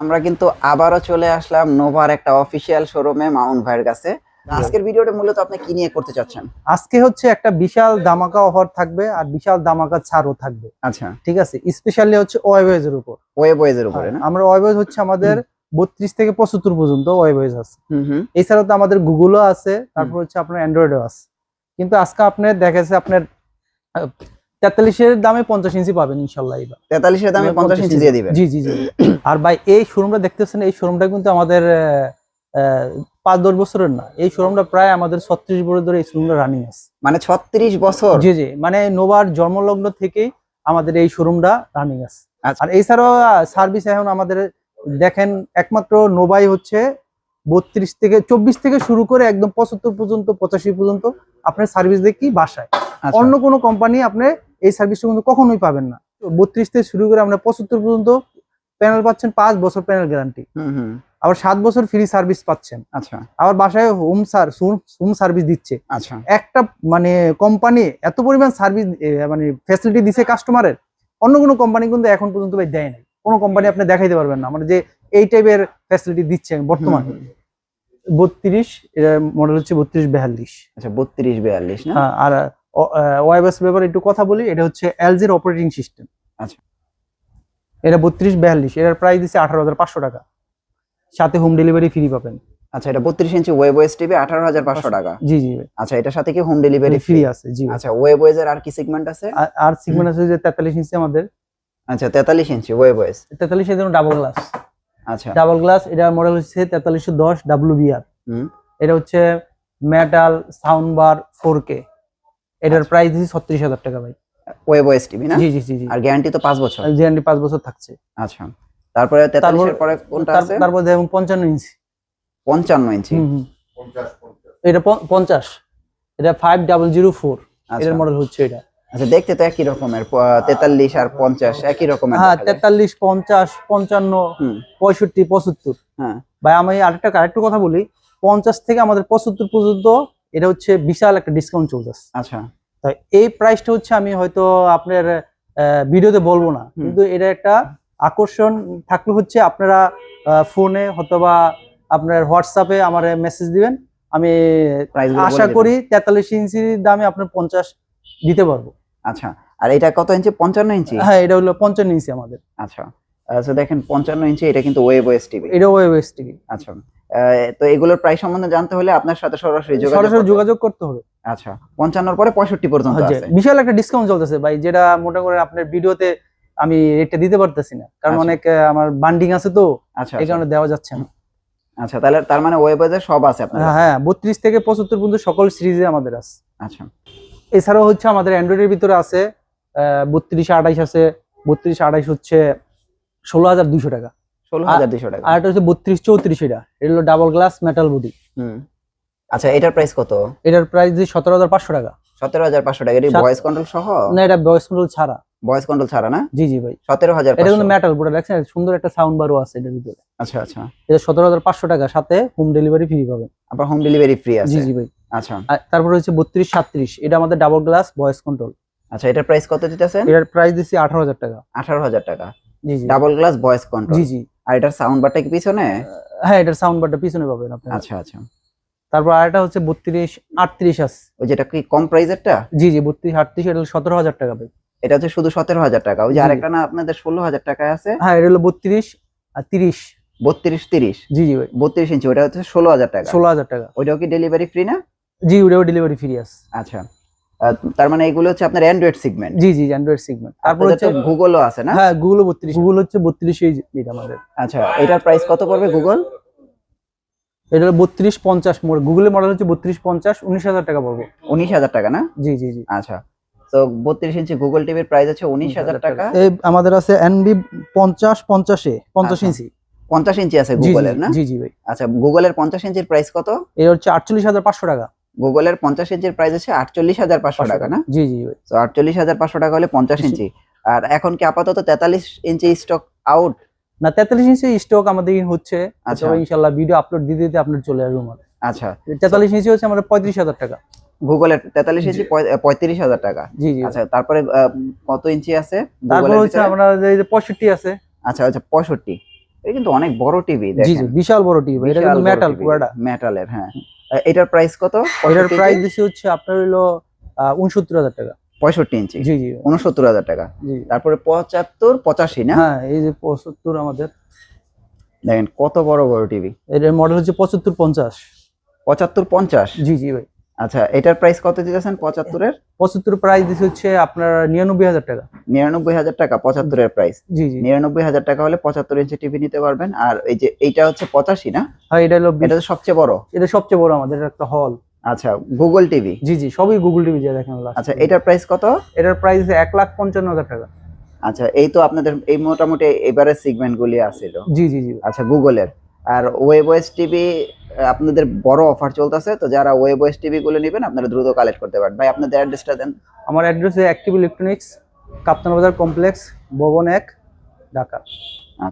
আমরা কিন্তু আবারও চলে আসলাম নোভার একটা অফিসিয়াল শোরুমে মাউন্ট ভাইয়ের কাছে। আজকের ভিডিওটা মূলত আপনি কি নিয়ে করতে চাচ্ছেন? আজকে হচ্ছে একটা বিশাল দামাকা অফার থাকবে আর বিশাল দামাকা ছাড়ও থাকবে। আচ্ছা। ঠিক আছে? স্পেশালি হচ্ছে ওয়েবএজ এর উপর। ওয়েবয়েজ এর উপরে না? আমরা ওয়েবএজ হচ্ছে আমাদের বত্রিশ থেকে পঁচাত্তর পর্যন্ত ওয়েবএজ আছে। হুম হুম। এছাড়াও তো আমাদের গুগলও আছে তারপর হচ্ছে আপনার অ্যান্ড্রয়েডও আছে। কিন্তু আজকে আপনার দেখাচ্ছে আপনার তেতাল্লিশের দামে পঞ্চাশ ইঞ্চি পাবেন ইনশাল্লাহ এবার তেতাল্লিশের দামে পঞ্চাশ ইঞ্চি দিয়ে দিবেন। জি জি জি। আর ভাই এই শোরুমটা দেখতেছেন এই শোরুমটা কিন্তু আমাদের পাঁচ দশ বছরের না। এই শোরুমটা প্রায় আমাদের ছত্রিশ বছর ধরে এই শোরুমটা রানিং আছে। মানে ছত্রিশ বছর? জি জি। মানে নোভার জন্মলগ্ন থেকেই আমাদের এই শোরুমটা রানিং আছে। আচ্ছা। আর এছাড়াও সার্ভিস এখন আমাদের দেখেন একমাত্র নোভাই হচ্ছে বত্রিশ থেকে চব্বিশ থেকে শুরু করে একদম পঁচাত্তর পর্যন্ত পঁচাশি পর্যন্ত আপনার সার্ভিস দেখি বাসায়। আচ্ছা, অন্য কোনো কোম্পানি আপনি এই সার্ভিসটা কিন্তু কখনোই পাবেন না। বত্রিশ থেকে শুরু করে আপনার পঁচাত্তর পর্যন্ত প্যানেল পাচ্ছেন পাঁচ বছর প্যানেল গ্যারান্টি আবার সাত বছর ফ্রি সার্ভিস পাচ্ছেন। আচ্ছা। আবার বাসায় হোম সার হোম সার্ভিস দিচ্ছে। আচ্ছা। একটা মানে কোম্পানি এত পরিমাণ সার্ভিস মানে ফ্যাসিলিটি দিছে কাস্টমারের অন্য কোনো কোম্পানি কিন্তু এখন পর্যন্ত ভাই দেয় নাই। কোনো কোম্পানি আপনি দেখাইতে পারবেন না। মানে যে এই টাইপের ফ্যাসিলিটি দিচ্ছে বর্তমানে। বত্রিশ মডেল হচ্ছে বত্রিশ বেয়াল্লিশ। আচ্ছা বত্রিশ বেয়াল্লিশ না? হ্যাঁ, আর ওয়াইবাস ব্যাপারে একটু কথা বলি এটা হচ্ছে এলজির অপারেটিং সিস্টেম আচ্ছা। এটা বত্রিশ বিয়াল্লিশ এটার প্রাইস দিচ্ছে আঠারো হাজার পাঁচশো টাকা। সাথে হোম ডেলিভারি ফ্রি পাবেন। আচ্ছা এটা বত্রিশ ইঞ্চি ওয়েবয়েজ টিভি আঠারো হাজার পাঁচশো টাকা। জি জি আচ্ছা এটার সাথে কি হোম ডেলিভারি ফ্রি আছে জি আচ্ছা ওয়েবয়েজ এর আর কি সেগমেন্ট আছে? আর- সিগমেন্ট আছে যে তেতাল্লিশ ইঞ্চি আমাদের। আচ্ছা তেতাল্লিশ ইঞ্চি ওয়েবয়েজ তেতাল্লিশ এর ডাবল গ্লাস আচ্ছা। ডাবল গ্লাস এটা মডেল হচ্ছে তেতাল্লিশশো দশ ডাব্লিউ বিআর হুম। এটা হচ্ছে metal sound bar four K এটার প্রাইস দিচ্ছি ছত্রিশ হাজার টাকা ভাই। ওয়েবয়েজ টিভি না? জি জি জি জি। আর গ্যারান্টি তো পাঁচ বছর? গ্যারান্টি পাঁচ বছর থাকছে। আচ্ছা। তারপরে তেতাল্লিশের পরে কোনটা আছে? তারপর দেখুন পঞ্চান্ন ইঞ্চি। পঞ্চান্ন ইঞ্চি। এটা পঞ্চাশ। এটা ফাইভ ডাবল জিরো ফোর আচ্ছা। এটার মডেল হচ্ছে এটা। আচ্ছা দেখতে তো একই রকমের তেতাল্লিশ আর পঞ্চাশ একই রকমের হ্যাঁ। তেতাল্লিশ পঞ্চাশ পঞ্চান্ন হুম। পঁয়ষট্টি পঁচাত্তর। হ্যাঁ। ভাই আমি আরেকটা আরেকটু কথা বলি। পঞ্চাশ থেকে আমাদের পঁচাত্তর পর্যন্ত এটা হচ্ছে বিশাল একটা ডিসকাউন্ট চলতেছে আচ্ছা। এই প্রাইসটা হচ্ছে আমি হয়তো আপনার ভিডিওতে বলব না। কিন্তু এটা একটা আকর্ষণ থাকলে হচ্ছে আপনারা ফোনে অথবা আপনার হোয়াটসঅ্যাপে আমার মেসেজ দিবেন। আমি আশা করি তেতাল্লিশ ইঞ্চির দামে আপনার পঞ্চাশ দিতে পারব। আচ্ছা আর এটা কত ইঞ্চি? পঞ্চান্ন ইঞ্চি? হ্যাঁ এটা হলো পঞ্চান্ন ইঞ্চি আমাদের। আচ্ছা আচ্ছা দেখেন পঞ্চান্ন ইঞ্চি এটা কিন্তু ওয়েবয়েজ টিভি এটা ওয়েবএস টিভি আচ্ছা। তো এগুলোর প্রাইস সম্বন্ধে জানতে হলে আপনার সাথে সরাসরি যোগাযোগ সরাসরি যোগাযোগ করতে হবে। আচ্ছা পঞ্চান্নর পরে পঁয়ষট্টি পর্যন্ত হ্যাঁ, আছে। বিশাল একটা ডিসকাউন্ট চলতেছে ভাই যেটা মোটা করে আপনার ভিডিওতে আমি রেটটা দিতে পারতেছি না। কারণ আচ্ছা। অনেক আমার বান্ডিং আছে তো আচ্ছা এই আচ্ছা। কারণে দেওয়া যাচ্ছে না। আচ্ছা তাহলে তার মানে ওয়েবয়েজে সব আছে আপনার কাছে? হ্যাঁ বত্রিশ থেকে পঁচাত্তর পর্যন্ত সকল সিরিজে আমাদের আছে। আচ্ছা। এছাড়াও হচ্ছে আমাদের অ্যান্ড্রয়েডের ভিতরে আছে বত্রিশ আঠাইশ আছে বত্রিশ আঠাইশ হচ্ছে ষোলো হাজার দুশো টাকা। ষোলো হাজার দুশো টাকা। আর একটা হচ্ছে বত্রিশ চৌত্রিশ এটা। এটা হলো ডাবল গ্লাস মেটাল বডি হুম। আচ্ছা এটার প্রাইস কত? এটার প্রাইস সতেরো হাজার পাঁচশো টাকা। সতেরো হাজার পাঁচশো টাকা। এটি সাত- ভয়েস কন্ট্রোল সহ? না এটা ভয়েস কন্ট্রোল ছাড়া। ভয়েস কন্ট্রোল ছাড়া না? জি জি ভাই। সতেরো হাজার এটা কিন্তু মেটাল পুরো দেখছেন? সুন্দর একটা সাউন্ড বারও আছে এটার ভিতরে। আচ্ছা আচ্ছা। এটা সতেরো হাজার পাঁচশো টাকা। সাথে হোম ডেলিভারি ফ্রি পাবেন। আবার হোম ডেলিভারি ফ্রি জি আছে। জি ভাই। আচ্ছা। তারপরে হচ্ছে বত্রিশ সাত্রিশ এটা আমাদের ডাবল গ্লাস ভয়েস কন্ট্রোল আচ্ছা এটার প্রাইস কত দিতেছেন? এটার প্রাইস দিচ্ছি আঠারো হাজার টাকা। আঠারো হাজার টাকা। জি জি। ডাবল গ্লাস ভয়েস কন্ট্রোল জি জি। আর এটার সাউন্ড বারটা কি পিছনে? হ্যাঁ এটার সাউন্ড বারটা পিছনে পাবেন আপনারা। আচ্ছা আচ্ছা। তারপর আরেকটা হচ্ছে বত্রিশ আটত্রিশ আছে। ওই যেটা কি কম প্রাইজেরটা জি জি বত্রিশ আটত্রিশ এটা সতেরো হাজার টাকা ভাই। এটা হচ্ছে শুধু সতেরো হাজার টাকা। ওই যে আরেকটা না আপনাদের ষোলো হাজার টাকায় আছে? হ্যাঁ এটা হলো বত্রিশ আর তিরিশ। বত্রিশ তিরিশ? জি জি ভাই। বত্রিশ ইঞ্চি ওটা হচ্ছে ষোলো হাজার টাকা। ষোলো হাজার টাকা। ওইটাও কি ডেলিভারি ফ্রি না? জি ওটাও ডেলিভারি ফ্রি আছে। আচ্ছা। তার মানে এগুলো হচ্ছে আপনার অ্যান্ড্রয়েড সেগমেন্ট জি জি অ্যান্ড্রয়েড সিগমেন্ট তারপর হচ্ছে গুগলও আছে না? হ্যাঁ গুগল বত্রিশ। গুগল হচ্ছে বত্রিশ এটা আমাদের। আচ্ছা এটার প্রাইস কত পড়বে গুগল এটা হলো বত্রিশ পঞ্চাশ গুগলের মডেল হচ্ছে বত্রিশ পঞ্চাশ উনিশ হাজার টাকা পড়ব। উনিশ হাজার টাকা না? জি জি জি। আচ্ছা তো বত্রিশ ইঞ্চি গুগল টিভির প্রাইস আছে উনিশ হাজার টাকা। এই আমাদের আছে এনবি পঞ্চাশ পঞ্চাশে পঞ্চাশ আচ্ছা, ইঞ্চি। পঞ্চাশ ইঞ্চি আছে গুগলের না? জি জি ভাই। আচ্ছা গুগলের পঞ্চাশ ইঞ্চির প্রাইস কত? এটা হচ্ছে আটচল্লিশ হাজার পাঁচশো টাকা। গুগলের পঞ্চাশ ইঞ্চির প্রাইস আছে আটচল্লিশ হাজার পাঁচশো টাকা না? জি জি তো আটচল্লিশ হাজার পাঁচশো টাকা হলে পঞ্চাশ ইঞ্চি। আর এখন কি আপাতত তেতাল্লিশ ইঞ্চি স্টক আউট না তেতাল্লিশ ইঞ্চি স্টক আমাদের হচ্ছে। আচ্ছা। ইনশাল্লাহ ভিডিও আপলোড দিতে দিতে আপনার চলে আসবে আমার আচ্ছা। তেতাল্লিশ ইঞ্চি হচ্ছে আমাদের পঁয়ত্রিশ হাজার টাকা। গুগলের তেতাল্লিশ ইঞ্চি পঁয়ত্রিশ হাজার টাকা। জি জি। আচ্ছা তারপরে কত ইঞ্চি আছে তারপর হচ্ছে? আমরা যে পঁয়ষট্টি আছে। আচ্ছা আচ্ছা পঁয়ষট্টি। এটা কিন্তু অনেক বড় টিভি জি জি বিশাল বড় টিভি এটা কিন্তু মেটাল পুরাটা। মেটালের হ্যাঁ। এটার প্রাইস কত? এটার প্রাইস দিছি হচ্ছে আপনার হলো উনসত্তর হাজার টাকা। পঁয়ষট্টি ইঞ্চি জি জি। উনসত্তর হাজার টাকা। জি। তারপরে পঁচাত্তর পঁচাশি না? হ্যাঁ এই যে পঁচাত্তর আমাদের। দেখেন কত বড় বড় টিভি এটার মডেল হচ্ছে পঁচাত্তর পঞ্চাশ। পঁচাত্তর পঞ্চাশ? জি জি ভাই। আচ্ছা এটার প্রাইস কত দিতেছেন? পঁচাত্তরের পঁচাত্তর প্রাইস দিচ্ছে হচ্ছে আপনার নিরানব্বই হাজার টাকা। নিরানব্বই হাজার টাকা পঁচাত্তরের প্রাইস জি জি। নিরানব্বই হাজার টাকা হলে পঁচাত্তর ইঞ্চি টিভি নিতে পারবেন। আর এই যে এইটা হচ্ছে পঁচাশি না? হ্যাঁ এটা হলো এটা সবচেয়ে বড়। এটা সবচেয়ে বড় আমাদের এটা একটা হল আচ্ছা গুগল টিভি জি জি সবই গুগল টিভি দিয়ে দেখেন আচ্ছা এটার প্রাইস কত? এটার প্রাইস এক লাখ পঞ্চান্ন হাজার টাকা। আচ্ছা এই তো আপনাদের এই মোটামুটি এবারের সিগমেন্ট গুলি আছিল। জি জি জি। আচ্ছা গুগলের আর ওয়েবওয়েস টিভি আপনাদের বড় অফার চলতেছে, তো যারা ওয়েবওয়েস টিভি গুলো নেবেন, আপনারা দ্রুত কালেক্ট করতে পারেন ভাই, আপনাদের অ্যাড্রেসটা দেন। আমার অ্যাড্রেস অ্যাক্টিভ ইলেকট্রনিক্স কাপ্তান বাজার কমপ্লেক্স ভবন এক, ঢাকা।